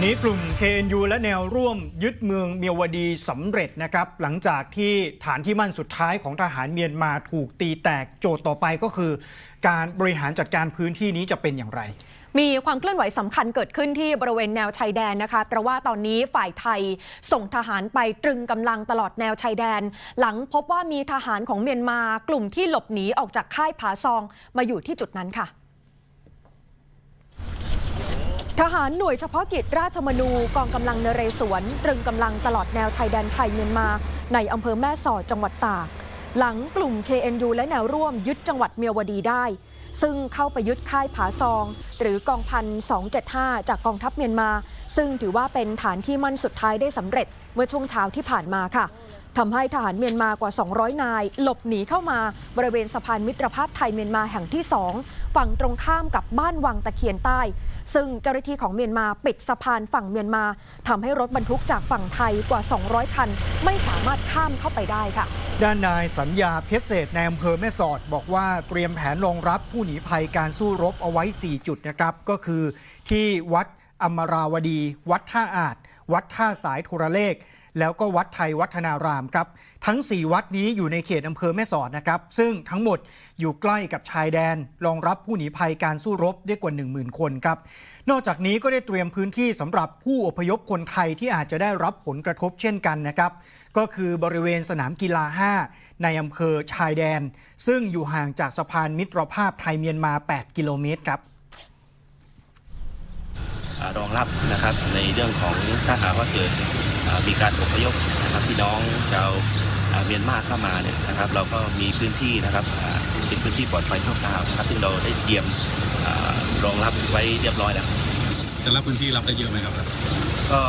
วันนี้กลุ่ม KNU และแนวร่วมยึดเมืองเมียวดีสำเร็จนะครับ หลังจากที่ฐานที่มั่นสุดท้ายของทหารเมียนมาถูกตีแตกโจทย์ต่อไปก็คือ การบริหารจัดการพื้นที่นี้จะเป็นอย่างไร มีความเคลื่อนไหวสำคัญเกิดขึ้นที่บริเวณแนวชายแดนนะคะเพราะว่าตอนนี้ฝ่ายไทยส่งทหารไปตรึงกำลังตลอดแนวชายแดน หลังพบว่ามีทหารของเมียนมากลุ่มที่หลบหนีออกจากค่ายผาซองมาอยู่ที่จุดนั้นค่ะ ทหารหน่วยเฉพาะกิจราชมนูกองกำลังนเรศวรตรึงกำลังตลอดแนวชายแดนไทยเมียนมา ในอำเภอแม่สอดจังหวัดตาก หลังกลุ่ม KNU และแนวร่วมยึดจังหวัดเมียวดีได้ ซึ่งเข้าไปยึดค่ายผาซอง หรือกองพัน275 จากกองทัพเมียนมา ซึ่งถือว่าเป็นฐานที่มั่นสุดท้ายได้สำเร็จเมื่อช่วงเช้าที่ผ่านมาค่ะ ทำให้ทหารเมียนมากว่า 200 นาย หลบหนีเข้ามาบริเวณสะพานมิตรภาพไทยเมียนมาแห่งที่ 2 ฝั่งตรงข้ามกับบ้านวังตะเคียนใต้ ซึ่งเจ้าหน้าที่ของเมียนมาปิดสะพานฝั่งเมียนมาทำให้รถบรรทุกจากฝั่งไทยกว่า 200 คัน ไม่สามารถข้ามเข้าไปได้ค่ะ ด้านนายสัญญาเพชรเศษในอำเภอแม่สอดบอกว่าเตรียมแผนรองรับผู้หนีภัยการสู้รบเอาไว้ 4 จุดนะครับ ก็คือที่วัดอมราวดี วัดท่าอาจ วัดท่าสายโทรเลข แล้วก็วัดไทยวัฒนารามครับ ทั้ง 4 วัดนี้อยู่ในเขตอำเภอแม่สอดนะครับ ซึ่งทั้งหมดอยู่ใกล้กับชายแดน รองรับผู้หนีภัยการสู้รบได้กว่า 10,000 คนครับ นอกจากนี้ก็ได้เตรียมพื้นที่สำหรับผู้อพยพคนไทยที่อาจจะได้รับผลกระทบเช่นกันนะครับก็คือบริเวณสนามกีฬา 5 ในอำเภอชายแดน ซึ่งอยู่ห่างจากสะพานมิตรภาพไทยเมียนมา 8 กิโลเมตรครับรองรับนะครับในเรื่องของถ้าหากว่าเกิดอ่า มีการอพยพนะครับพี่น้องชาวอ่าเมียนมาเข้ามาเนี่ยนะครับ เราก็มีพื้นที่นะครับอ่าเป็นพื้นที่ปลอดภัยชั่วคราวนะครับซึ่งเราได้เตรียมอารองรับไว้เรียบร้อยแล้วแต่ละพื้นที่รับได้เยอะไหมครับ ก็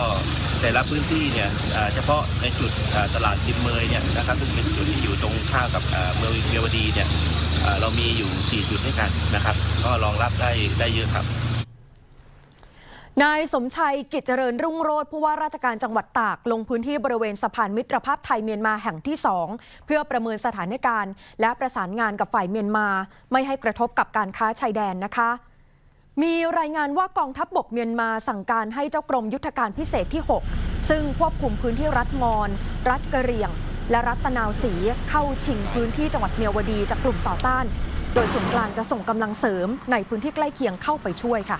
แต่ละพื้นที่เนี่ยอ่าเฉพาะในจุดอ่าตลาดกิมเมยเนี่ยนะครับซึ่งเป็นจุดที่อยู่ตรงข้ามกับอ่าเมืองเมียวดีเนี่ยอ่าเรามีอยู่ 4 จุดด้วยกันนะครับ ก็รองรับได้ได้เยอะครับ นายสมชัยกิจเจริญรุ่งโรธผู้ว่าราชการจังหวัดตาก ลงพื้นที่บริเวณสะพานมิตรภาพไทยเมียนมาแห่งที่ 2 เพื่อประเมินสถานการณ์ และประสานงานกับฝ่ายเมียนมา ไม่ให้กระทบกับการค้าชายแดนนะคะ มีรายงานว่ากองทัพบบกเมียนมาสั่งการให้เจ้ากรมยุทธการพิเศษที่ 6 ซึ่งควบคุมพื้นที่รัฐมอน รัฐกะเหรี่ยง และรัฐตะนาวศรีเข้าชิงพื้นที่จังหวัดเมียวดีจากกลุ่มต่อต้าน โดยส่วนกลางจะส่งกำลังเสริมในพื้นที่ใกล้เคียงเข้าไปช่วยค่ะ